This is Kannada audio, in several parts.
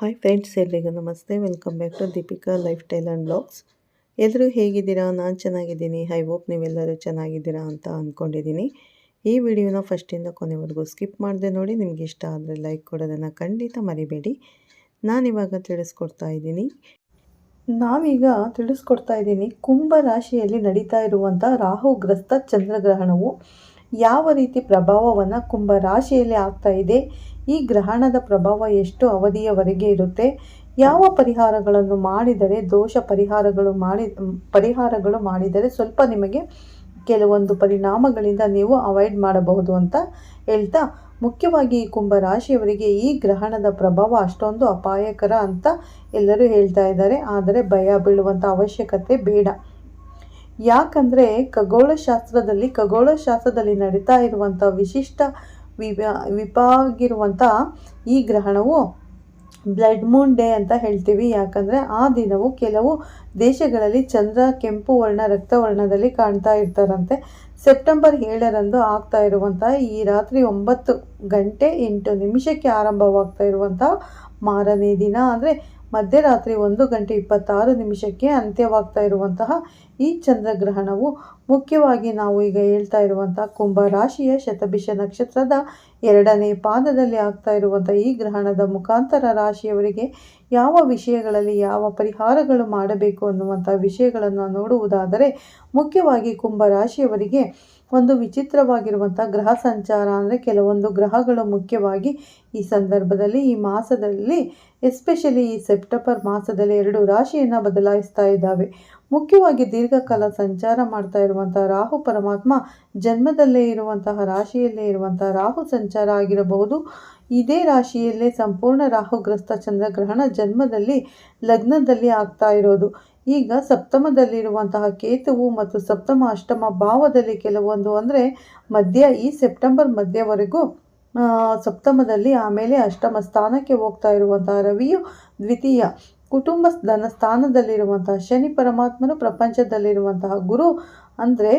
ಹಾಯ್ ಫ್ರೆಂಡ್ಸ್ ಎಲ್ರಿಗೂ ನಮಸ್ತೆ. Welcome back to Deepika lifestyle and blogs ಎಲ್ಲರೂ ಹೇಗಿದ್ದೀರಾ? ನಾನು ಚೆನ್ನಾಗಿದ್ದೀನಿ. ಐ ಹೋಪ್ ನೀವೆಲ್ಲರೂ ಚೆನ್ನಾಗಿದ್ದೀರಾ ಅಂತ ಅಂದ್ಕೊಂಡಿದ್ದೀನಿ ಈ ವಿಡಿಯೋನ ಫಸ್ಟಿಂದ ಕೊನೆವರೆಗೂ ಸ್ಕಿಪ್ ಮಾಡಿದೆ ನೋಡಿ, ನಿಮಗೆ ಇಷ್ಟ ಆದರೆ ಲೈಕ್ ಕೊಡೋದನ್ನು ಖಂಡಿತ ಮರಿಬೇಡಿ. ನಾನಿವಾಗ ತಿಳಿಸ್ಕೊಡ್ತಾ ಇದ್ದೀನಿ. ನಾವೀಗ ತಿಳಿಸ್ಕೊಡ್ತಾ ಇದ್ದೀನಿ, ಕುಂಭ ರಾಶಿಯಲ್ಲಿ ನಡೀತಾ ಇರುವಂಥ ರಾಹುಗ್ರಸ್ತ ಚಂದ್ರಗ್ರಹಣವು ಯಾವ ರೀತಿ ಪ್ರಭಾವವನ್ನು ಕುಂಭ ರಾಶಿಯಲ್ಲಿ ಆಗ್ತಾ ಇದೆ, ಈ ಗ್ರಹಣದ ಪ್ರಭಾವ ಎಷ್ಟು ಅವಧಿಯವರೆಗೆ ಇರುತ್ತೆ, ಯಾವ ಪರಿಹಾರಗಳನ್ನು ಮಾಡಿದರೆ, ದೋಷ ಪರಿಹಾರಗಳು ಮಾಡಿ, ಪರಿಹಾರಗಳು ಮಾಡಿದರೆ ಸ್ವಲ್ಪ ನಿಮಗೆ ಕೆಲವೊಂದು ಪರಿಣಾಮಗಳಿಂದ ನೀವು ಅವಾಯ್ಡ್ ಮಾಡಬಹುದು ಅಂತ ಹೇಳ್ತಾ, ಮುಖ್ಯವಾಗಿ ಈ ಕುಂಭ ರಾಶಿಯವರಿಗೆ ಈ ಗ್ರಹಣದ ಪ್ರಭಾವ ಅಷ್ಟೊಂದು ಅಪಾಯಕರ ಅಂತ ಎಲ್ಲರೂ ಹೇಳ್ತಾ ಇದ್ದಾರೆ. ಆದರೆ ಭಯ ಬೀಳುವಂಥ ಅವಶ್ಯಕತೆ ಬೇಡ. ಯಾಕಂದರೆ ಖಗೋಳಶಾಸ್ತ್ರದಲ್ಲಿ ಖಗೋಳಶಾಸ್ತ್ರದಲ್ಲಿ ನಡೀತಾ ಇರುವಂಥ ವಿಶಿಷ್ಟ ವಿಪಾಗಿರುವಂಥ ಈ ಗ್ರಹಣವು ಬ್ಲಡ್ ಮೂನ್ ಡೇ ಅಂತ ಹೇಳ್ತೀವಿ. ಯಾಕಂದರೆ ಆ ದಿನವು ಕೆಲವು ದೇಶಗಳಲ್ಲಿ ಚಂದ್ರ, ಕೆಂಪು, ವರ್ಣ, ರಕ್ತವರ್ಣದಲ್ಲಿ ಕಾಣ್ತಾ ಇರ್ತಾರಂತೆ. ಸೆಪ್ಟೆಂಬರ್ ಏಳರಂದು ಆಗ್ತಾ ಇರುವಂಥ ಈ ರಾತ್ರಿ ಒಂಬತ್ತು ಗಂಟೆ ಎಂಟು ನಿಮಿಷಕ್ಕೆ ಆರಂಭವಾಗ್ತಾ ಇರುವಂಥ ಮಾರನೇ ದಿನ. ಅಂದರೆ ಮಧ್ಯರಾತ್ರಿ ಒಂದು ಗಂಟೆ ಇಪ್ಪತ್ತಾರು ನಿಮಿಷಕ್ಕೆ ಅಂತ್ಯವಾಗ್ತಾ ಇರುವಂತಹ ಈ ಚಂದ್ರಗ್ರಹಣವು ಮುಖ್ಯವಾಗಿ ನಾವು ಈಗ ಹೇಳ್ತಾ ಇರುವಂತಹ ಕುಂಭ ರಾಶಿಯ ಶತಭಿಷ ನಕ್ಷತ್ರದ ಎರಡನೇ ಪಾದದಲ್ಲಿ ಆಗ್ತಾ ಇರುವಂಥ ಈ ಗ್ರಹಣದ ಮುಖಾಂತರ ರಾಶಿಯವರಿಗೆ ಯಾವ ವಿಷಯಗಳಲ್ಲಿ ಯಾವ ಪರಿಹಾರಗಳು ಮಾಡಬೇಕು ಅನ್ನುವಂಥ ವಿಷಯಗಳನ್ನು ನೋಡುವುದಾದರೆ ಮುಖ್ಯವಾಗಿ ಕುಂಭ ರಾಶಿಯವರಿಗೆ ಒಂದು ವಿಚಿತ್ರವಾಗಿರುವಂಥ ಗ್ರಹ ಸಂಚಾರ ಅಂದರೆ ಕೆಲವೊಂದು ಗ್ರಹಗಳು ಮುಖ್ಯವಾಗಿ ಈ ಸಂದರ್ಭದಲ್ಲಿ ಈ ಮಾಸದಲ್ಲಿ ಎಸ್ಪೆಷಲಿ ಈ ಸೆಪ್ಟೆಂಬರ್ ಮಾಸದಲ್ಲಿ ಎರಡು ರಾಶಿಯನ್ನು ಬದಲಾಯಿಸ್ತಾ ಇದ್ದಾವೆ. ಮುಖ್ಯವಾಗಿ ದೀರ್ಘಕಾಲ ಸಂಚಾರ ಮಾಡ್ತಾ ಇರುವಂಥ ರಾಹು ಪರಮಾತ್ಮ ಜನ್ಮದಲ್ಲೇ ಇರುವಂತಹ ರಾಶಿಯಲ್ಲೇ ಇರುವಂಥ ರಾಹು ಸಂಚಾರ ಆಗಿರಬಹುದು. ಇದೇ ರಾಶಿಯಲ್ಲೇ ಸಂಪೂರ್ಣ ರಾಹುಗ್ರಸ್ತ ಚಂದ್ರಗ್ರಹಣ ಜನ್ಮದಲ್ಲಿ, ಲಗ್ನದಲ್ಲಿ ಆಗ್ತಾ ಇರೋದು. ಈಗ ಸಪ್ತಮದಲ್ಲಿರುವಂತಹ ಕೇತುವು ಮತ್ತು ಸಪ್ತಮ ಅಷ್ಟಮ ಭಾವದಲ್ಲಿ ಕೆಲವೊಂದು ಅಂದರೆ ಮಧ್ಯ ಈ ಸೆಪ್ಟೆಂಬರ್ ಮಧ್ಯವರೆಗೂ ಸಪ್ತಮದಲ್ಲಿ ಆಮೇಲೆ ಅಷ್ಟಮ ಸ್ಥಾನಕ್ಕೆ ಹೋಗ್ತಾ ಇರುವಂತಹ ರವಿಯು ದ್ವಿತೀಯ. ಕುಟುಂಬ ಧನ ಸ್ಥಾನದಲ್ಲಿರುವಂತಹ ಶನಿ ಪರಮಾತ್ಮನು ಪ್ರಪಂಚದಲ್ಲಿರುವಂತಹ ಗುರು ಅಂದರೆ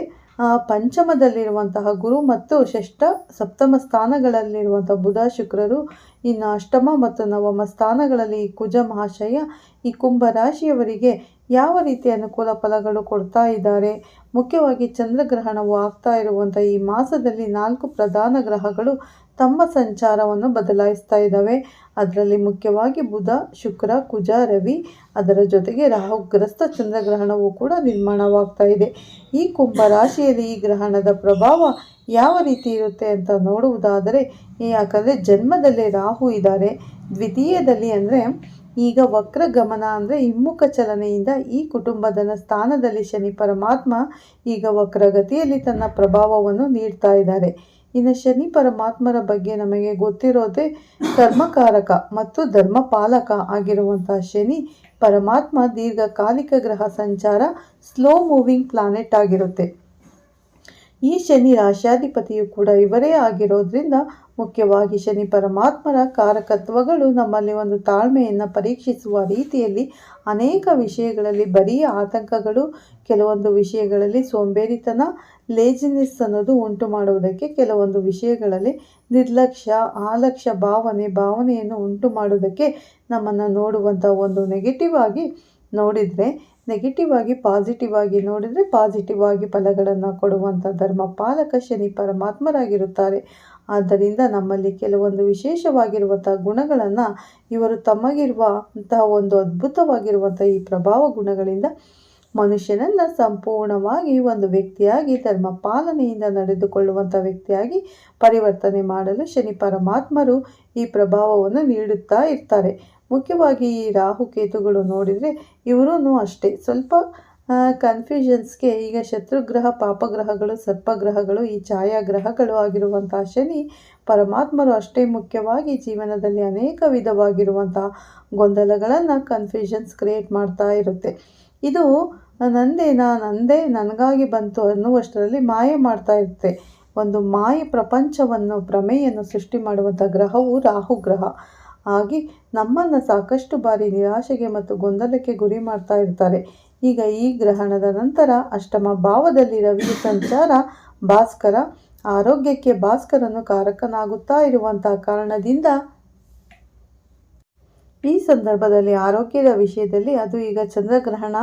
ಪಂಚಮದಲ್ಲಿರುವಂತಹ ಗುರು ಮತ್ತು ಷಷ್ಠ ಸಪ್ತಮ ಸ್ಥಾನಗಳಲ್ಲಿರುವಂಥ ಬುಧ ಶುಕ್ರರು, ಇನ್ನು ಅಷ್ಟಮ ಮತ್ತು ನವಮ ಸ್ಥಾನಗಳಲ್ಲಿ ಕುಜ ಮಹಾಶಯ ಈ ಕುಂಭ ರಾಶಿಯವರಿಗೆ ಯಾವ ರೀತಿ ಅನುಕೂಲ ಫಲಗಳು ಕೊಡ್ತಾ ಇದ್ದಾರೆ? ಮುಖ್ಯವಾಗಿ ಚಂದ್ರಗ್ರಹಣವು ಆಗ್ತಾ ಇರುವಂಥ ಈ ಮಾಸದಲ್ಲಿ ನಾಲ್ಕು ಪ್ರಧಾನ ಗ್ರಹಗಳು ತಮ್ಮ ಸಂಚಾರವನ್ನು ಬದಲಾಯಿಸ್ತಾ ಇದ್ದಾವೆ. ಅದರಲ್ಲಿ ಮುಖ್ಯವಾಗಿ ಬುಧ, ಶುಕ್ರ, ಕುಜ, ರವಿ, ಅದರ ಜೊತೆಗೆ ರಾಹುಗ್ರಸ್ತ ಚಂದ್ರಗ್ರಹಣವು ಕೂಡ ನಿರ್ಮಾಣವಾಗ್ತಾ ಇದೆ. ಈ ಕುಂಭ ರಾಶಿಯಲ್ಲಿ ಈ ಗ್ರಹಣದ ಪ್ರಭಾವ ಯಾವ ರೀತಿ ಇರುತ್ತೆ ಅಂತ ನೋಡುವುದಾದರೆ, ಯಾಕಂದರೆ ಜನ್ಮದಲ್ಲೇ ರಾಹು ಇದ್ದಾರೆ. ದ್ವಿತೀಯದಲ್ಲಿ ಅಂದರೆ ಈಗ ವಕ್ರ ಗಮನ ಅಂದರೆ ಹಿಮ್ಮುಖ ಚಲನೆಯಿಂದ ಈ ಕುಟುಂಬದ ಸ್ಥಾನದಲ್ಲಿ ಶನಿ ಪರಮಾತ್ಮ ಈಗ ವಕ್ರಗತಿಯಲ್ಲಿ ತನ್ನ ಪ್ರಭಾವವನ್ನು ನೀಡ್ತಾ ಇದ್ದಾರೆ. ಇನ್ನು ಶನಿ ಪರಮಾತ್ಮರ ಬಗ್ಗೆ ನಮಗೆ ಗೊತ್ತಿರೋದೇ ಕರ್ಮಕಾರಕ ಮತ್ತು ಧರ್ಮಪಾಲಕ ಆಗಿರುವಂಥ ಶನಿ ಪರಮಾತ್ಮ ದೀರ್ಘಕಾಲಿಕ ಗ್ರಹ ಸಂಚಾರ ಸ್ಲೋ ಮೂವಿಂಗ್ ಪ್ಲಾನೆಟ್ ಆಗಿರುತ್ತೆ. ಈ ಶನಿ ರಾಶ್ಯಾಧಿಪತಿಯು ಕೂಡ ಇವರೇ ಆಗಿರೋದ್ರಿಂದ ಮುಖ್ಯವಾಗಿ ಶನಿ ಪರಮಾತ್ಮರ ಕಾರಕತ್ವಗಳು ನಮ್ಮಲ್ಲಿ ಒಂದು ತಾಳ್ಮೆಯನ್ನು ಪರೀಕ್ಷಿಸುವ ರೀತಿಯಲ್ಲಿ ಅನೇಕ ವಿಷಯಗಳಲ್ಲಿ ಬರೀ ಆತಂಕಗಳು, ಕೆಲವೊಂದು ವಿಷಯಗಳಲ್ಲಿ ಸೋಂಬೇರಿತನ ಲೇಜಿನೆಸ್ ಅನ್ನೋದು ಉಂಟು ಮಾಡುವುದಕ್ಕೆ ಕೆಲವೊಂದು ವಿಷಯಗಳಲ್ಲಿ ನಿರ್ಲಕ್ಷ್ಯ, ಆಲಕ್ಷ್ಯ ಭಾವನೆ, ಭಾವನೆಯನ್ನು ಉಂಟು ಮಾಡುವುದಕ್ಕೆ ನಮ್ಮನ್ನು ನೋಡುವಂಥ ಒಂದು ನೆಗೆಟಿವ್ ಆಗಿ ನೋಡಿದರೆ ನೆಗೆಟಿವ್ ಆಗಿ ಪಾಸಿಟಿವ್ ಆಗಿ ನೋಡಿದರೆ ಪಾಸಿಟಿವ್ ಆಗಿ ಫಲಗಳನ್ನು ಕೊಡುವಂಥ ಧರ್ಮ ಪಾಲಕ ಶನಿ ಪರಮಾತ್ಮರಾಗಿರುತ್ತಾರೆ. ಆದ್ದರಿಂದ ನಮ್ಮಲ್ಲಿ ಕೆಲವೊಂದು ವಿಶೇಷವಾಗಿರುವಂಥ ಗುಣಗಳನ್ನು ಇವರು ತಮಗಿರುವಂತಹ ಒಂದು ಅದ್ಭುತವಾಗಿರುವಂಥ ಈ ಪ್ರಭಾವ ಗುಣಗಳಿಂದ ಮನುಷ್ಯನನ್ನು ಸಂಪೂರ್ಣವಾಗಿ ಒಂದು ವ್ಯಕ್ತಿಯಾಗಿ, ಧರ್ಮ ಪಾಲನೆಯಿಂದ ನಡೆದುಕೊಳ್ಳುವಂಥ ವ್ಯಕ್ತಿಯಾಗಿ ಪರಿವರ್ತನೆ ಮಾಡಲು ಶನಿ ಪರಮಾತ್ಮರು ಈ ಪ್ರಭಾವವನ್ನು ನೀಡುತ್ತಾ ಇರ್ತಾರೆ. ಮುಖ್ಯವಾಗಿ ಈ ರಾಹುಕೇತುಗಳು ನೋಡಿದರೆ ಇವರೂ ಅಷ್ಟೇ. ಸ್ವಲ್ಪ ಕನ್ಫ್ಯೂಷನ್ಸ್ಗೆ ಈಗ ಶತ್ರುಗ್ರಹ, ಪಾಪಗ್ರಹಗಳು, ಸರ್ಪಗ್ರಹಗಳು, ಈ ಛಾಯಾಗ್ರಹಗಳು ಆಗಿರುವಂಥ ಶನಿ ಪರಮಾತ್ಮರು ಅಷ್ಟೇ ಮುಖ್ಯವಾಗಿ ಜೀವನದಲ್ಲಿ ಅನೇಕ ವಿಧವಾಗಿರುವಂಥ ಗೊಂದಲಗಳನ್ನು ಕನ್ಫ್ಯೂಷನ್ಸ್ ಕ್ರಿಯೇಟ್ ಮಾಡ್ತಾ ಇರುತ್ತೆ. ಇದು ನಂದೇನಾ ನಂದೇ ನನಗಾಗಿ ಬಂತು ಅನ್ನುವಷ್ಟರಲ್ಲಿ ಮಾಯ ಮಾಡ್ತಾ ಇರುತ್ತೆ. ಒಂದು ಮಾಯ ಪ್ರಪಂಚವನ್ನು, ಭ್ರಮೆಯನ್ನು ಸೃಷ್ಟಿ ಮಾಡುವಂಥ ಗ್ರಹವು ರಾಹು ಗ್ರಹ. ಆಗಿ ನಮ್ಮನ್ನು ಸಾಕಷ್ಟು ಬಾರಿ ನಿರಾಶೆಗೆ ಮತ್ತು ಗೊಂದಲಕ್ಕೆ ಗುರಿ ಮಾಡ್ತಾ ಇರ್ತಾರೆ. ಈಗ ಈ ಗ್ರಹಣದ ನಂತರ ಅಷ್ಟಮ ಭಾವದಲ್ಲಿ ರವಿ ಸಂಚಾರ ಭಾಸ್ಕರ ಆರೋಗ್ಯಕ್ಕೆ ಭಾಸ್ಕರನು ಕಾರಕನಾಗುತ್ತಾ ಇರುವಂತಹ ಕಾರಣದಿಂದ ಈ ಸಂದರ್ಭದಲ್ಲಿ ಆರೋಗ್ಯದ ವಿಷಯದಲ್ಲಿ ಅದು ಈಗ ಚಂದ್ರಗ್ರಹಣ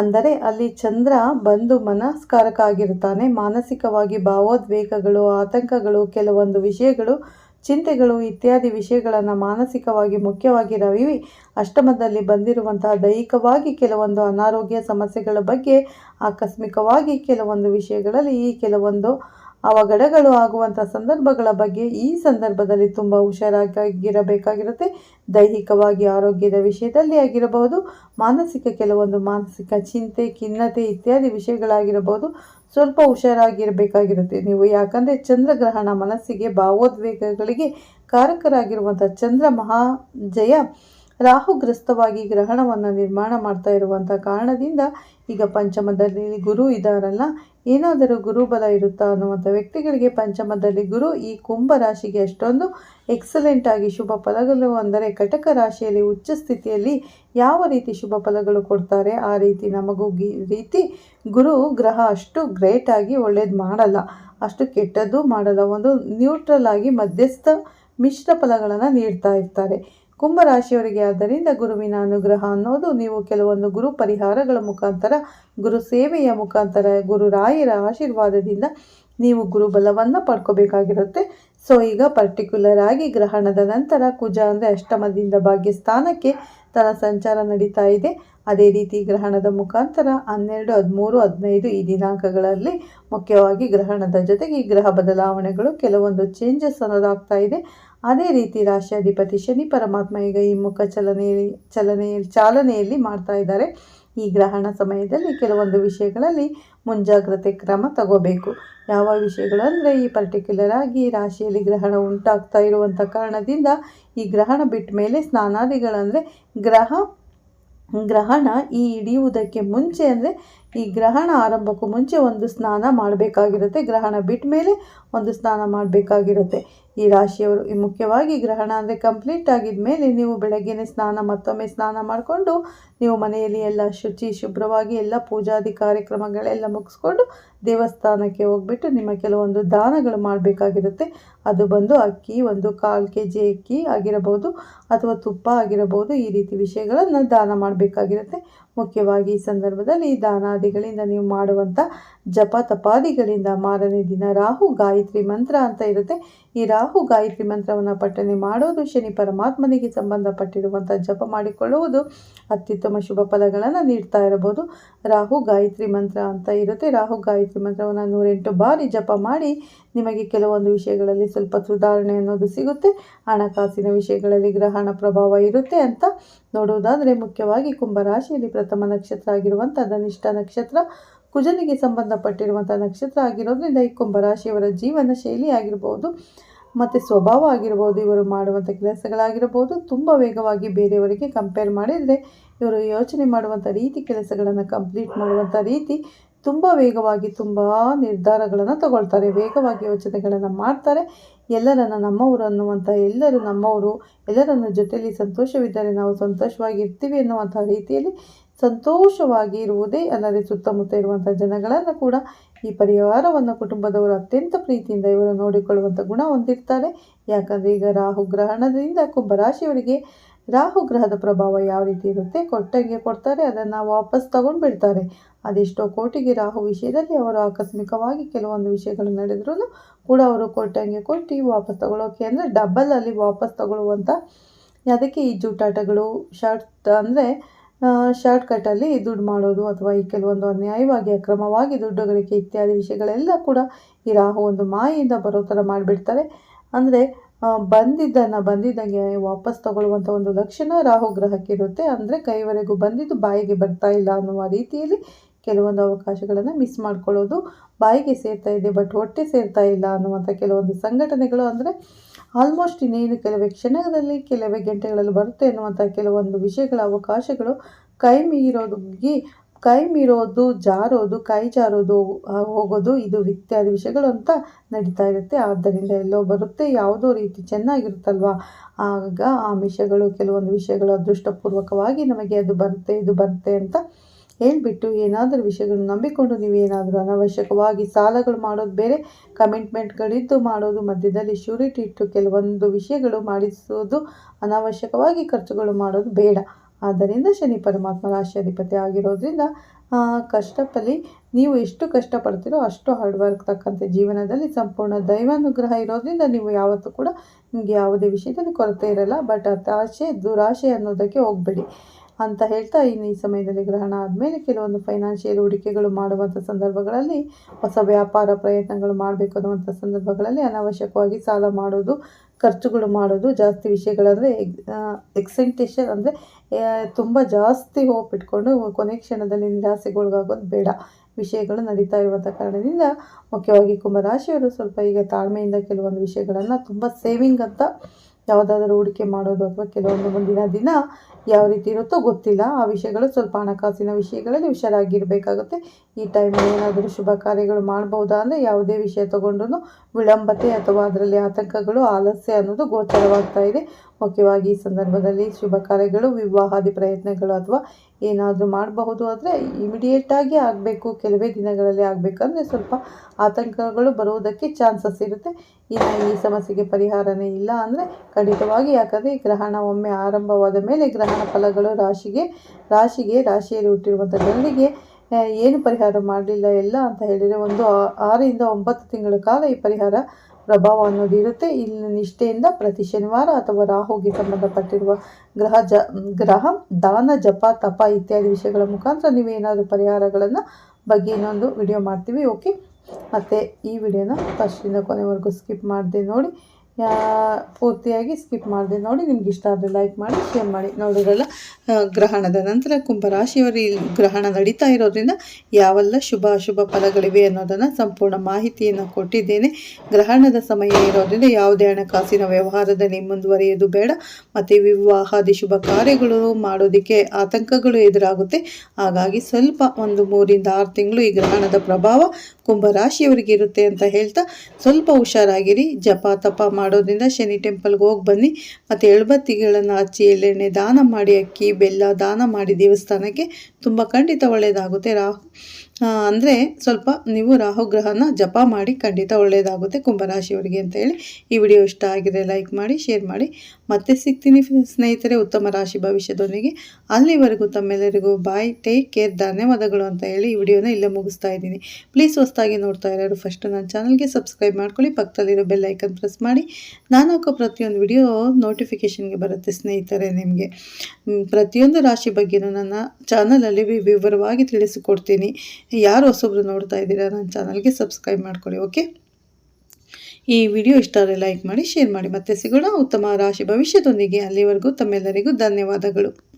ಅಂದರೆ ಅಲ್ಲಿ ಚಂದ್ರ ಬಂದು ಮನಸ್ಕಾರಕ ಆಗಿರುತ್ತಾನೆ. ಮಾನಸಿಕವಾಗಿ ಭಾವೋದ್ವೇಗಗಳು, ಆತಂಕಗಳು, ಕೆಲವೊಂದು ವಿಷಯಗಳು ಚಿಂತೆಗಳು ಇತ್ಯಾದಿ ವಿಷಯಗಳನ್ನು ಮಾನಸಿಕವಾಗಿ ಮುಖ್ಯವಾಗಿ ರವಿ ಅಷ್ಟಮದಲ್ಲಿ ಬಂದಿರುವಂತಹ ದೈಹಿಕವಾಗಿ ಕೆಲವೊಂದು ಅನಾರೋಗ್ಯ ಸಮಸ್ಯೆಗಳ ಬಗ್ಗೆ ಆಕಸ್ಮಿಕವಾಗಿ ಕೆಲವೊಂದು ವಿಷಯಗಳಲ್ಲಿ ಈ ಕೆಲವೊಂದು ಅವಘಡಗಳು ಆಗುವಂಥ ಸಂದರ್ಭಗಳ ಬಗ್ಗೆ ಈ ಸಂದರ್ಭದಲ್ಲಿ ತುಂಬ ಹುಷಾರಾಗಿರಬೇಕಾಗಿರುತ್ತೆ. ದೈಹಿಕವಾಗಿ ಆರೋಗ್ಯದ ವಿಷಯದಲ್ಲಿ ಆಗಿರಬಹುದು, ಮಾನಸಿಕ ಕೆಲವೊಂದು ಮಾನಸಿಕ ಚಿಂತೆ, ಖಿನ್ನತೆ ಇತ್ಯಾದಿ ವಿಷಯಗಳಾಗಿರಬಹುದು. ಸ್ವಲ್ಪ ಹುಷಾರಾಗಿರಬೇಕಾಗಿರುತ್ತೆ. ನೀವು ಯಾಕಂದರೆ ಚಂದ್ರಗ್ರಹಣ ಮನಸ್ಸಿಗೆ ಭಾವೋದ್ವೇಗಗಳಿಗೆ ಕಾರಕರಾಗಿರುವಂಥ ಚಂದ್ರ ಮಹಾಜಯ ರಾಹುಗ್ರಸ್ತವಾಗಿ ಗ್ರಹಣವನ್ನು ನಿರ್ಮಾಣ ಮಾಡ್ತಾ ಇರುವಂಥ ಕಾರಣದಿಂದ ಈಗ ಪಂಚಮದಲ್ಲಿ ಗುರು ಇದ್ದಾರಲ್ಲ ಏನಾದರೂ ಗುರುಬಲ ಇರುತ್ತಾ ಅನ್ನುವಂಥ ವ್ಯಕ್ತಿಗಳಿಗೆ ಪಂಚಮದಲ್ಲಿ ಗುರು ಈ ಕುಂಭ ರಾಶಿಗೆ ಅಷ್ಟೊಂದು ಎಕ್ಸಲೆಂಟ್ ಆಗಿ ಶುಭ ಫಲಗಳು ಅಂದರೆ ಕಟಕ ರಾಶಿಯಲ್ಲಿ ಉಚ್ಚ ಸ್ಥಿತಿಯಲ್ಲಿ ಯಾವ ರೀತಿ ಶುಭ ಫಲಗಳು ಕೊಡ್ತಾರೆ, ಆ ರೀತಿ ನಮಗೂ ರೀತಿ ಗುರು ಗ್ರಹ ಅಷ್ಟು ಗ್ರೇಟ್ ಆಗಿ ಒಳ್ಳೇದು ಮಾಡಲ್ಲ. ಅಷ್ಟು ಕೆಟ್ಟದ್ದು ಮಾಡಲ್ಲ. ಒಂದು ನ್ಯೂಟ್ರಲ್ ಆಗಿ ಮಧ್ಯಸ್ಥ ಮಿಶ್ರ ಫಲಗಳನ್ನು ನೀಡ್ತಾ ಇರ್ತಾರೆ. ಕುಂಭರಾಶಿಯವರಿಗೆ ಆದ್ದರಿಂದ ಗುರುವಿನ ಅನುಗ್ರಹ ಅನ್ನೋದು ನೀವು ಕೆಲವೊಂದು ಗುರು ಪರಿಹಾರಗಳ ಮುಖಾಂತರ, ಗುರು ಸೇವೆಯ ಮುಖಾಂತರ, ಗುರು ರಾಯರ ಆಶೀರ್ವಾದದಿಂದ ನೀವು ಗುರುಬಲವನ್ನು ಪಡ್ಕೋಬೇಕಾಗಿರುತ್ತೆ. ಸೊ ಈಗ ಪರ್ಟಿಕ್ಯುಲರ್ ಆಗಿ ಗ್ರಹಣದ ನಂತರ ಕುಜ ಅಂದರೆ ಅಷ್ಟಮದಿಂದ ಭಾಗ್ಯಸ್ಥಾನಕ್ಕೆ ತನ್ನ ಸಂಚಾರ ನಡೀತಾ ಇದೆ. ಅದೇ ರೀತಿ ಗ್ರಹಣದ ಮುಖಾಂತರ ಹನ್ನೆರಡು, ಹದಿಮೂರು, ಹದಿನೈದು ಈ ದಿನಾಂಕಗಳಲ್ಲಿ ಮುಖ್ಯವಾಗಿ ಗ್ರಹಣದ ಜೊತೆಗೆ ಈ ಗ್ರಹ ಬದಲಾವಣೆಗಳು ಕೆಲವೊಂದು ಚೇಂಜಸ್ ಅನ್ನೋದಾಗ್ತಾ ಇದೆ. ಅದೇ ರೀತಿ ರಾಶಿಯಾಧಿಪತಿ ಶನಿ ಪರಮಾತ್ಮ ಈಗ ಈ ಮುಖ ಚಲನೆಯಲ್ಲಿ ಚಲನೆಯಲ್ಲಿ, ಚಾಲನೆಯಲ್ಲಿ ಮಾಡ್ತಾ ಇದ್ದಾರೆ. ಈ ಗ್ರಹಣ ಸಮಯದಲ್ಲಿ ಕೆಲವೊಂದು ವಿಷಯಗಳಲ್ಲಿ ಮುಂಜಾಗ್ರತೆ ಕ್ರಮ ತಗೋಬೇಕು. ಯಾವ ವಿಷಯಗಳು ಅಂದರೆ ಈ ಪರ್ಟಿಕ್ಯುಲರ್ ಆಗಿ ರಾಶಿಯಲ್ಲಿ ಗ್ರಹಣ ಉಂಟಾಗ್ತಾ ಇರುವಂಥ ಕಾರಣದಿಂದ ಈ ಗ್ರಹಣ ಬಿಟ್ಟ ಮೇಲೆ ಸ್ನಾನಾದಿಗಳಂದರೆ ಗ್ರಹ, ಗ್ರಹಣ ಈ ಹಿಡಿಯುವುದಕ್ಕೆ ಮುಂಚೆ ಅಂದರೆ ಈ ಗ್ರಹಣ ಆರಂಭಕ್ಕೂ ಮುಂಚೆ ಒಂದು ಸ್ನಾನ ಮಾಡಬೇಕಾಗಿರುತ್ತೆ. ಗ್ರಹಣ ಬಿಟ್ಟ ಮೇಲೆ ಒಂದು ಸ್ನಾನ ಮಾಡಬೇಕಾಗಿರುತ್ತೆ. ಈ ರಾಶಿಯವರು ಈ ಮುಖ್ಯವಾಗಿ ಗ್ರಹಣ ಅಂದರೆ ಕಂಪ್ಲೀಟ್ ಆಗಿದ ಮೇಲೆ ನೀವು ಬೆಳಗ್ಗೆನೇ ಸ್ನಾನ ಮತ್ತೊಮ್ಮೆ ಸ್ನಾನ ಮಾಡಿಕೊಂಡು ನೀವು ಮನೆಯಲ್ಲಿ ಎಲ್ಲ ಶುಚಿ, ಶುಭ್ರವಾಗಿ ಎಲ್ಲ ಪೂಜಾದಿ ಕಾರ್ಯಕ್ರಮಗಳೆಲ್ಲ ಮುಗಿಸ್ಕೊಂಡು ದೇವಸ್ಥಾನಕ್ಕೆ ಹೋಗ್ಬಿಟ್ಟು ನಿಮ್ಮ ಕೆಲವೊಂದು ದಾನಗಳು ಮಾಡಬೇಕಾಗಿರುತ್ತೆ. ಅದು ಬಂದು ಅಕ್ಕಿ, ಒಂದು ಕಾಲು ಕೆ ಜಿ ಅಕ್ಕಿ ಆಗಿರಬಹುದು ಅಥವಾ ತುಪ್ಪ ಆಗಿರಬಹುದು, ಈ ರೀತಿ ವಿಷಯಗಳನ್ನು ದಾನ ಮಾಡಬೇಕಾಗಿರುತ್ತೆ. ಮುಖ್ಯವಾಗಿ ಈ ಸಂದರ್ಭದಲ್ಲಿ ದಾನಾದಿಗಳಿಂದ ನೀವು ಮಾಡುವಂಥ ಜಪ ತಪಾದಿಗಳಿಂದ ಮಾರನೇ ದಿನ ರಾಹು ಗಾಯತ್ರಿ ಮಂತ್ರ ಅಂತ ಇರುತ್ತೆ. ಈ ರಾಹು ಗಾಯತ್ರಿ ಮಂತ್ರವನ್ನು ಪಠನೆ ಮಾಡೋದು ಶನಿ ಪರಮಾತ್ಮನಿಗೆ ಸಂಬಂಧಪಟ್ಟಿರುವಂಥ ಜಪ ಮಾಡಿಕೊಳ್ಳುವುದು ಅತ್ಯುತ್ತಮ ಶುಭ ಫಲಗಳನ್ನು ನೀಡ್ತಾ ಇರಬಹುದು. ರಾಹು ಗಾಯತ್ರಿ ಮಂತ್ರ ಅಂತ ಇರುತ್ತೆ. ರಾಹು ಗಾಯತ್ರಿ ಮಂತ್ರವನ್ನು ನೂರೆಂಟು ಬಾರಿ ಜಪ ಮಾಡಿ ನಿಮಗೆ ಕೆಲವೊಂದು ವಿಷಯಗಳಲ್ಲಿ ಸ್ವಲ್ಪ ಸುಧಾರಣೆ ಅನ್ನೋದು ಸಿಗುತ್ತೆ. ಹಣಕಾಸಿನ ವಿಷಯಗಳಲ್ಲಿ ಗ್ರಹಣ ಪ್ರಭಾವ ಇರುತ್ತೆ ಅಂತ ನೋಡುವುದಾದರೆ ಮುಖ್ಯವಾಗಿ ಕುಂಭರಾಶಿಯಲ್ಲಿ ಪ್ರಥಮ ನಕ್ಷತ್ರ ಆಗಿರುವಂಥ ಧನಿಷ್ಠ ನಕ್ಷತ್ರ, ಕುಜನಿಗೆ ಸಂಬಂಧಪಟ್ಟಿರುವಂಥ ನಕ್ಷತ್ರ ಆಗಿರೋದ್ರಿಂದ ಈ ಕುಂಭರಾಶಿಯವರ ಜೀವನ ಶೈಲಿ ಆಗಿರ್ಬೋದು, ಮತ್ತು ಸ್ವಭಾವ ಆಗಿರ್ಬೋದು, ಇವರು ಮಾಡುವಂಥ ಕೆಲಸಗಳಾಗಿರ್ಬೋದು, ತುಂಬ ವೇಗವಾಗಿ ಬೇರೆಯವರಿಗೆ ಕಂಪೇರ್ ಮಾಡಿದರೆ ಇವರು ಯೋಚನೆ ಮಾಡುವಂಥ ರೀತಿ ಕೆಲಸಗಳನ್ನು ಕಂಪ್ಲೀಟ್ ಮಾಡುವಂಥ ರೀತಿ ತುಂಬ ವೇಗವಾಗಿ ತುಂಬ ನಿರ್ಧಾರಗಳನ್ನು ತಗೊಳ್ತಾರೆ, ವೇಗವಾಗಿ ಯೋಚನೆಗಳನ್ನು ಮಾಡ್ತಾರೆ. ಎಲ್ಲರನ್ನು ನಮ್ಮವರು ಅನ್ನುವಂಥ ಎಲ್ಲರೂ ನಮ್ಮವರು, ಎಲ್ಲರನ್ನ ಜೊತೆಯಲ್ಲಿ ಸಂತೋಷವಿದ್ದರೆ ನಾವು ಸಂತೋಷವಾಗಿ ಇರ್ತೀವಿ ಅನ್ನುವಂಥ ರೀತಿಯಲ್ಲಿ ಸಂತೋಷವಾಗಿ ಇರುವುದೇ ಅಲ್ಲದೆ ಸುತ್ತಮುತ್ತ ಇರುವಂಥ ಜನಗಳನ್ನು ಕೂಡ ಈ ಪರಿವಾರವನ್ನು ಕುಟುಂಬದವರು ಅತ್ಯಂತ ಪ್ರೀತಿಯಿಂದ ಇವರು ನೋಡಿಕೊಳ್ಳುವಂಥ ಗುಣ ಹೊಂದಿರ್ತಾರೆ. ಯಾಕಂದರೆ ಈಗ ರಾಹು ಗ್ರಹಣದಿಂದ ಕುಂಭರಾಶಿಯವರಿಗೆ ರಾಹು ಗ್ರಹದ ಪ್ರಭಾವ ಯಾವ ರೀತಿ ಇರುತ್ತೆ ಕೊಟ್ಟಂಗೆ ಕೊಡ್ತಾರೆ, ಅದನ್ನು ವಾಪಸ್ ತಗೊಂಡು ಬಿಡ್ತಾರೆ. ಅದೆಷ್ಟೋ ಕೋಟಿಗೆ ರಾಹು ವಿಷಯದಲ್ಲಿ ಅವರು ಆಕಸ್ಮಿಕವಾಗಿ ಕೆಲವೊಂದು ವಿಷಯಗಳು ನಡೆದ್ರೂ ಕೂಡ ಅವರು ಕೊಟ್ಟಂಗೆ ಕೊಟ್ಟು ವಾಪಸ್ ತಗೊಳ್ಳೋಕೆ ಅಂದರೆ ಡಬ್ಬಲಲ್ಲಿ ವಾಪಸ್ ತಗೊಳ್ಳುವಂಥ ಅದಕ್ಕೆ ಈ ಜೂಟಾಟಗಳು ಶಾರ್ಟ್ ಅಂದರೆ ಶಾರ್ಟ್ ಕಟ್ಟಲ್ಲಿ ದುಡ್ಡು ಮಾಡೋದು ಅಥವಾ ಈ ಕೆಲವೊಂದು ಅನ್ಯಾಯವಾಗಿ ಅಕ್ರಮವಾಗಿ ದುಡ್ಡು ಗಳಿಕೆ ಇತ್ಯಾದಿ ವಿಷಯಗಳೆಲ್ಲ ಕೂಡ ಈ ರಾಹು ಒಂದು ಮಾಯಿಂದ ಬರೋ ಥರ ಮಾಡಿಬಿಡ್ತಾರೆ. ಅಂದರೆ ಬಂದಿದ್ದನ್ನು, ಬಂದಿದ್ದಂಗೆ ವಾಪಸ್ ತಗೊಳ್ಳುವಂಥ ಒಂದು ಲಕ್ಷಣ ರಾಹು ಗ್ರಹಕ್ಕೆ ಇರುತ್ತೆ. ಅಂದರೆ ಕೈವರೆಗೂ ಬಂದಿದ್ದು ಬಾಯಿಗೆ ಬರ್ತಾ ಇಲ್ಲ ಅನ್ನುವ ರೀತಿಯಲ್ಲಿ ಕೆಲವೊಂದು ಅವಕಾಶಗಳನ್ನು ಮಿಸ್ ಮಾಡ್ಕೊಳ್ಳೋದು. ಬಾಯಿಗೆ ಸೇರ್ತಾ ಇದೆ ಬಟ್ ಹೊಟ್ಟೆ ಸೇರ್ತಾ ಇಲ್ಲ ಅನ್ನುವಂಥ ಕೆಲವೊಂದು ಸಂಘಟನೆಗಳು ಅಂದರೆ ಆಲ್ಮೋಸ್ಟ್ ಇನ್ನೇನು ಕೆಲವೇ ಕ್ಷಣದಲ್ಲಿ, ಕೆಲವೇ ಗಂಟೆಗಳಲ್ಲಿ ಬರುತ್ತೆ ಅನ್ನುವಂಥ ಕೆಲವೊಂದು ವಿಷಯಗಳ ಅವಕಾಶಗಳು ಕೈ ಮೀರೋದಕ್ಕೆ ಕೈ ಮೀರೋದು, ಜಾರೋದು, ಕೈ ಜಾರೋದು ಹೋಗೋದು ಇದು ಇತ್ಯಾದಿ ವಿಷಯಗಳು ಅಂತ ನಡೀತಾ ಇರುತ್ತೆ. ಆದ್ದರಿಂದ ಎಲ್ಲೋ ಬರುತ್ತೆ, ಯಾವುದೋ ರೀತಿ ಚೆನ್ನಾಗಿರುತ್ತಲ್ವ? ಆಗ ಆ ವಿಷಯಗಳು, ಕೆಲವೊಂದು ವಿಷಯಗಳು ಅದೃಷ್ಟಪೂರ್ವಕವಾಗಿ ನಮಗೆ ಅದು ಬರುತ್ತೆ, ಇದು ಬರುತ್ತೆ ಅಂತ ಹೇಳಿಬಿಟ್ಟು ಏನಾದರೂ ವಿಷಯಗಳನ್ನು ನಂಬಿಕೊಂಡು ನೀವು ಏನಾದರೂ ಅನವಶ್ಯಕವಾಗಿ ಸಾಲಗಳು ಮಾಡೋದು ಬೇರೆ, ಕಮಿಟ್ಮೆಂಟ್ಗಳಿದ್ದು ಮಾಡೋದು, ಮಧ್ಯದಲ್ಲಿ ಶ್ಯೂರಿಟಿ ಇಟ್ಟು ಕೆಲವೊಂದು ವಿಷಯಗಳು ಮಾಡಿಸೋದು ಅನಾವಶ್ಯಕವಾಗಿ ಖರ್ಚುಗಳು ಮಾಡೋದು ಬೇಡ. ಆದ್ದರಿಂದ ಶನಿ ಪರಮಾತ್ಮ ರಾಶಿಯಾಧಿಪತಿ ಆಗಿರೋದ್ರಿಂದ ಕಷ್ಟದಲ್ಲಿ ನೀವು ಎಷ್ಟು ಕಷ್ಟಪಡ್ತೀರೋ ಅಷ್ಟು ಹಾರ್ಡ್ ವರ್ಕ್ ತಕ್ಕಂತೆ ಜೀವನದಲ್ಲಿ ಸಂಪೂರ್ಣ ದೈವಾನುಗ್ರಹ ಇರೋದ್ರಿಂದ ನೀವು ಯಾವತ್ತೂ ಕೂಡ ನಿಮಗೆ ಯಾವುದೇ ವಿಷಯದಲ್ಲಿ ಕೊರತೆ ಇರಲ್ಲ ಬಟ್ ಆಶೆ ದುರಾಶೆ ಅನ್ನೋದಕ್ಕೆ ಹೋಗಬೇಡಿ ಅಂತ ಹೇಳ್ತಾ ಇನ್ನು ಈ ಸಮಯದಲ್ಲಿ ಗ್ರಹಣ ಆದಮೇಲೆ ಕೆಲವೊಂದು ಫೈನಾನ್ಷಿಯಲ್ ಹೂಡಿಕೆಗಳು ಮಾಡುವಂಥ ಸಂದರ್ಭಗಳಲ್ಲಿ, ಹೊಸ ವ್ಯಾಪಾರ ಪ್ರಯತ್ನಗಳು ಮಾಡಬೇಕು ಅನ್ನುವಂಥ ಸಂದರ್ಭಗಳಲ್ಲಿ ಅನಾವಶ್ಯಕವಾಗಿ ಸಾಲ ಮಾಡೋದು, ಖರ್ಚುಗಳು ಮಾಡೋದು ಜಾಸ್ತಿ ವಿಷಯಗಳಂದರೆ ಎಕ್ಸೆಂಟೇಷನ್ ಅಂದರೆ ತುಂಬ ಜಾಸ್ತಿ ಹೋಪ್ ಇಟ್ಕೊಂಡು ಕೊನೆ ಕ್ಷಣದಲ್ಲಿ ನಿರಾಸೆಗೊಳಗಾಗೋದು ಬೇಡ. ವಿಷಯಗಳು ನಡೀತಾ ಇರುವಂಥ ಕಾರಣದಿಂದ ಮುಖ್ಯವಾಗಿ ಕುಂಭರಾಶಿಯವರು ಸ್ವಲ್ಪ ಈಗ ತಾಳ್ಮೆಯಿಂದ ಕೆಲವೊಂದು ವಿಷಯಗಳನ್ನು ತುಂಬ ಸೇವಿಂಗ್ ಅಂತ ಯಾವುದಾದ್ರೂ ಹೂಡಿಕೆ ಮಾಡೋದು ಅಥವಾ ಕೆಲವೊಂದು ಮುಂದಿನ ದಿನ ಯಾವ ರೀತಿ ಇರುತ್ತೋ ಗೊತ್ತಿಲ್ಲ. ಆ ವಿಷಯಗಳು ಸ್ವಲ್ಪ ಹಣಕಾಸಿನ ವಿಷಯಗಳಲ್ಲಿ ಹುಷಾರಾಗಿರಬೇಕಾಗುತ್ತೆ. ಈ ಟೈಮಲ್ಲಿ ಏನಾದರೂ ಶುಭ ಕಾರ್ಯಗಳು ಮಾಡ್ಬೋದಾ ಅಂದರೆ ಯಾವುದೇ ವಿಷಯ ತಗೊಂಡ್ರೂ ವಿಳಂಬತೆ ಅಥವಾ ಅದರಲ್ಲಿ ಆತಂಕಗಳು, ಆಲಸ್ಯ ಅನ್ನೋದು ಗೋಚರವಾಗ್ತಾ ಇದೆ. ಮುಖ್ಯವಾಗಿ ಈ ಸಂದರ್ಭದಲ್ಲಿ ಶುಭ ಕಾರ್ಯಗಳು, ವಿವಾಹಾದಿ ಪ್ರಯತ್ನಗಳು ಅಥವಾ ಏನಾದರೂ ಮಾಡಬಹುದು ಆದರೆ ಇಮಿಡಿಯೇಟಾಗಿ ಆಗಬೇಕು, ಕೆಲವೇ ದಿನಗಳಲ್ಲಿ ಆಗಬೇಕಂದ್ರೆ ಸ್ವಲ್ಪ ಆತಂಕಗಳು ಬರುವುದಕ್ಕೆ ಚಾನ್ಸಸ್ ಇರುತ್ತೆ. ಇನ್ನು ಈ ಸಮಸ್ಯೆಗೆ ಪರಿಹಾರನೇ ಇಲ್ಲ ಅಂದರೆ ಖಂಡಿತವಾಗಿ ಯಾಕಂದರೆ ಗ್ರಹಣ ಒಮ್ಮೆ ಆರಂಭವಾದ ಮೇಲೆ ಗ್ರಹಣ ಫಲಗಳು ರಾಶಿಗೆ ರಾಶಿಗೆ, ರಾಶಿಯಲ್ಲಿ ಹುಟ್ಟಿರುವಂಥ ಜನರಿಗೆ ಏನು ಪರಿಹಾರ ಮಾಡಲಿಲ್ಲ ಎಲ್ಲ ಅಂತ ಹೇಳಿದರೆ ಒಂದು ಆರರಿಂದ ಒಂಬತ್ತು ತಿಂಗಳ ಕಾಲ ಈ ಪರಿಹಾರ ಪ್ರಭಾವ ಅನ್ನೋದು ಇರುತ್ತೆ. ಇಲ್ಲಿ ನಿಷ್ಠೆಯಿಂದ ಪ್ರತಿ ಶನಿವಾರ ಅಥವಾ ರಾಹುಗೆ ಸಂಬಂಧಪಟ್ಟಿರುವ ಗ್ರಹ ಜ, ಗ್ರಹ, ದಾನ, ಜಪ, ತಪ ಇತ್ಯಾದಿ ವಿಷಯಗಳ ಮುಖಾಂತರ ನೀವೇನಾದರೂ ಪರಿಹಾರಗಳನ್ನು ಬಗ್ಗೆ ಇನ್ನೊಂದು ವಿಡಿಯೋ ಮಾಡ್ತೀವಿ, ಓಕೆ? ಮತ್ತು ಈ ವಿಡಿಯೋನ ಫಸ್ಟಿಂದ ಕೊನೆವರೆಗೂ ಸ್ಕಿಪ್ ಮಾಡಿದೆ ನೋಡಿ. ಪೂರ್ತಿಯಾಗಿ ಸ್ಕಿಪ್ ಮಾಡಿದೆ. ನೋಡಿ, ನಿಮ್ಗೆ ಇಷ್ಟ ಆದರೆ ಲೈಕ್ ಮಾಡಿ ಶೇರ್ ಮಾಡಿ. ನೋಡಿರಲ್ಲ ಗ್ರಹಣದ ನಂತರ ಕುಂಭರಾಶಿಯವರಿ ಗ್ರಹಣ ನಡೀತಾ ಇರೋದ್ರಿಂದ ಯಾವೆಲ್ಲ ಶುಭ ಅಶುಭ ಫಲಗಳಿವೆ ಅನ್ನೋದನ್ನು ಸಂಪೂರ್ಣ ಮಾಹಿತಿಯನ್ನು ಕೊಟ್ಟಿದ್ದೇನೆ. ಗ್ರಹಣದ ಸಮಯ ಇರೋದ್ರಿಂದ ಯಾವುದೇ ಹಣಕಾಸಿನ ವ್ಯವಹಾರದಲ್ಲಿ ಮುಂದುವರಿಯೋದು ಬೇಡ. ಮತ್ತು ವಿವಾಹಾದಿ ಶುಭ ಕಾರ್ಯಗಳು ಮಾಡೋದಕ್ಕೆ ಆತಂಕಗಳು ಎದುರಾಗುತ್ತೆ. ಹಾಗಾಗಿ ಸ್ವಲ್ಪ ಒಂದು ಮೂರಿಂದ ಆರು ತಿಂಗಳು ಈ ಗ್ರಹಣದ ಪ್ರಭಾವ ಕುಂಭರಾಶಿಯವರಿಗೆ ಇರುತ್ತೆ ಅಂತ ಹೇಳ್ತಾ ಸ್ವಲ್ಪ ಹುಷಾರಾಗಿರಿ. ಜಪ, ತಪ ಮಾಡೋದ್ರಿಂದ ಶನಿ ಟೆಂಪಲ್ಗೆ ಹೋಗಿ ಬನ್ನಿ. ಮತ್ತು ಎಳ್ಬತ್ತಿಗಳನ್ನು ಹಚ್ಚಿ, ಎಳ್ಳೆಣ್ಣೆ ದಾನ ಮಾಡಿ, ಅಕ್ಕಿ, ಬೆಲ್ಲ ದಾನ ಮಾಡಿ ದೇವಸ್ಥಾನಕ್ಕೆ ತುಂಬ ಖಂಡಿತ ಒಳ್ಳೆಯದಾಗುತ್ತೆ ರಾಹು. ಅಂದರೆ ಸ್ವಲ್ಪ ನೀವು ರಾಹುಗ್ರಹನ ಜಪ ಮಾಡಿ ಖಂಡಿತ ಒಳ್ಳೆಯದಾಗುತ್ತೆ ಕುಂಭರಾಶಿಯವರಿಗೆ ಅಂತ ಹೇಳಿ ಈ ವಿಡಿಯೋ ಇಷ್ಟ ಆಗಿದೆ ಲೈಕ್ ಮಾಡಿ, ಶೇರ್ ಮಾಡಿ. ಮತ್ತೆ ಸಿಗ್ತೀನಿ ಸ್ನೇಹಿತರೆ, ಉತ್ತಮ ರಾಶಿ ಭವಿಷ್ಯದೊಂದಿಗೆ. ಅಲ್ಲಿವರೆಗೂ ತಮ್ಮೆಲ್ಲರಿಗೂ ಬಾಯ್ ಟೇಕ್ ಕೇರ್ ಧನ್ಯವಾದಗಳು ಅಂತ ಹೇಳಿ ಈ ವಿಡಿಯೋನ ಇಲ್ಲೇ ಮುಗಿಸ್ತಾ ಇದ್ದೀನಿ. ಪ್ಲೀಸ್ ಹೊಸದಾಗಿ ನೋಡ್ತಾ ಇರೋರು ಫಸ್ಟ್ ನನ್ನ ಚಾನಲ್ಗೆ ಸಬ್ಸ್ಕ್ರೈಬ್ ಮಾಡ್ಕೊಳ್ಳಿ, ಪಕ್ಕದಲ್ಲಿರೋ ಬೆಲ್ ಐಕನ್ ಪ್ರೆಸ್ ಮಾಡಿ. ನಾನು ಹಾಕೋ ಪ್ರತಿಯೊಂದು ವಿಡಿಯೋ ನೋಟಿಫಿಕೇಷನ್ಗೆ ಬರುತ್ತೆ ಸ್ನೇಹಿತರೆ ನಿಮಗೆ. ಪ್ರತಿಯೊಂದು ರಾಶಿ ಬಗ್ಗೆಯೂ ನನ್ನ ಚಾನಲಲ್ಲಿ ವಿವರವಾಗಿ ತಿಳಿಸಿಕೊಡ್ತೀನಿ. ಯಾರು ಹೊಸೊಬ್ರು ನೋಡ್ತಾ ಇದ್ದೀರಾ, ನನ್ನ ಚಾನಲ್ಗೆ ಸಬ್ಸ್ಕ್ರೈಬ್ ಮಾಡ್ಕೊಳ್ಳಿ ಓಕೆ ಈ ವಿಡಿಯೋ ಇಷ್ಟ ಆದರೆ ಲೈಕ್ ಮಾಡಿ, ಶೇರ್ ಮಾಡಿ. ಮತ್ತೆ ಸಿಗೋಣ ಉತ್ತಮ ರಾಶಿ ಭವಿಷ್ಯದೊಂದಿಗೆ. ಅಲ್ಲಿವರೆಗೂ ತಮ್ಮೆಲ್ಲರಿಗೂ ಧನ್ಯವಾದಗಳು.